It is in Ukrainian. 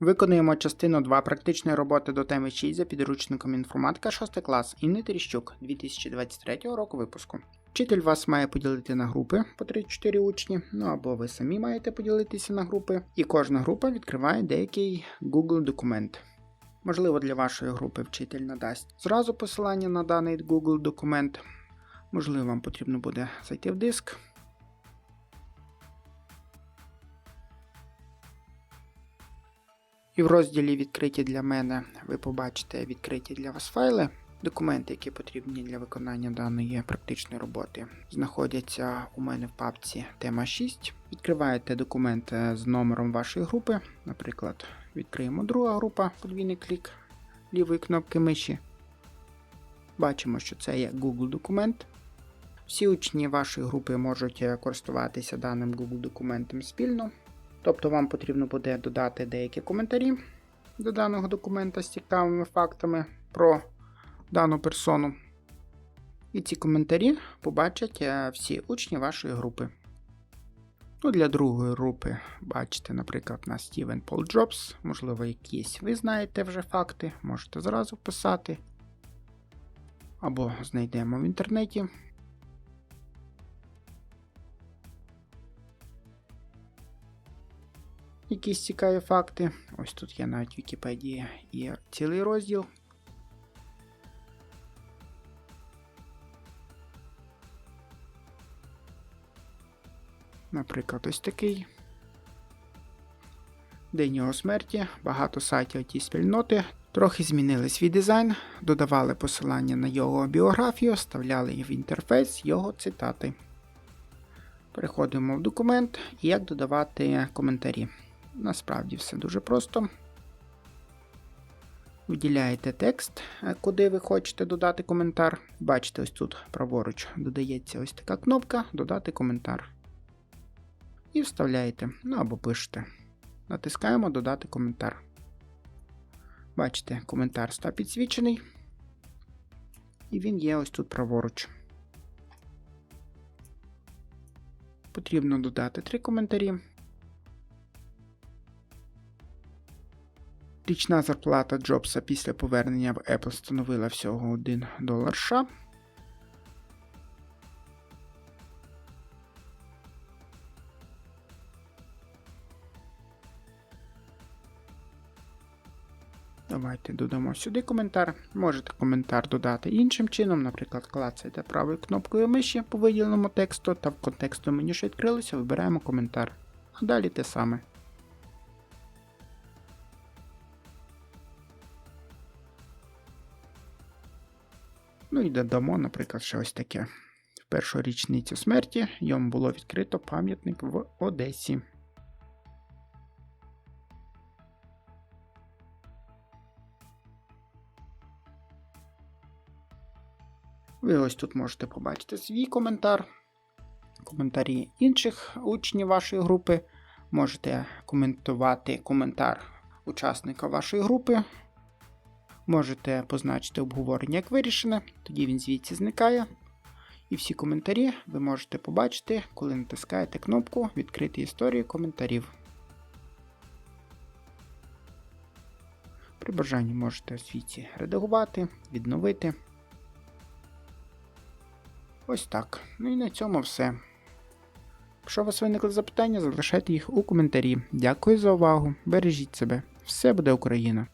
Виконуємо частину 2 практичної роботи до теми 6 за підручником інформатика 6 клас Інни Терещук 2023 року випуску. Вчитель вас має поділити на групи по 3-4 учні, ну або ви самі маєте поділитися на групи, і кожна група відкриває деякий Google документ. Можливо, для вашої групи вчитель надасть зразу посилання на даний Google документ. Можливо, вам потрібно буде зайти в диск. І в розділі Відкриті для мене ви побачите відкриті для вас файли. Документи, які потрібні для виконання даної практичної роботи, знаходяться у мене в папці Тема 6. Відкриваєте документ з номером вашої групи. Наприклад, відкриємо друга група, подвійний клік лівої кнопки миші. Бачимо, що це є Google документ. Всі учні вашої групи можуть користуватися даним Google документом спільно. Тобто вам потрібно буде додати деякі коментарі до даного документа з цікавими фактами про дану персону. І ці коментарі побачать е, всі учні вашої групи. Ну, Для другої групи бачите, наприклад, на Стівен Пол Джобс, можливо, якісь ви знаєте вже факти, можете зразу писати. Або знайдемо в інтернеті. Якісь цікаві факти. Ось тут є навіть Вікіпедія і цілий розділ. Наприклад, ось такий. День його смерті. Багато сайтів ті спільноти. Трохи змінили свій дизайн, додавали посилання на його біографію, вставляли в інтерфейс його цитати. Переходимо в документ і як додавати коментарі. Насправді все дуже просто. Виділяєте текст, е, куди ви хочете додати коментар. Бачите, ось тут праворуч додається ось така кнопка Додати коментар. І вставляєте, ну або пишете. Натискаємо Додати коментар. Бачите, коментар став підсвічений. І він є ось тут праворуч. Потрібно додати три коментарі. Річна зарплата Джобса після повернення в Apple становила всього 1 долар США. Давайте додамо сюди коментар. Можете коментар додати іншим чином, наприклад, клацаєте правою кнопкою миші по виділеному тексту та в контексту меню, що відкрилося, вибираємо коментар. А далі те саме. Ну і додамо, наприклад, ще ось таке. В першу річницю смерті йому було відкрито пам'ятник в Одесі. Ви ось тут можете побачити свій коментар, коментарі інших учнів вашої групи. Можете коментувати коментар учасника вашої групи. Можете позначити обговорення як вирішене, тоді він звідси зникає. І всі коментарі ви можете побачити, коли натискаєте кнопку Відкрити історію коментарів. При бажанні можете звідси редагувати, відновити. Ось так. Ну і на цьому все. Якщо у вас виникли запитання, залишайте їх у коментарі. Дякую за увагу. Бережіть себе. Все буде Україна!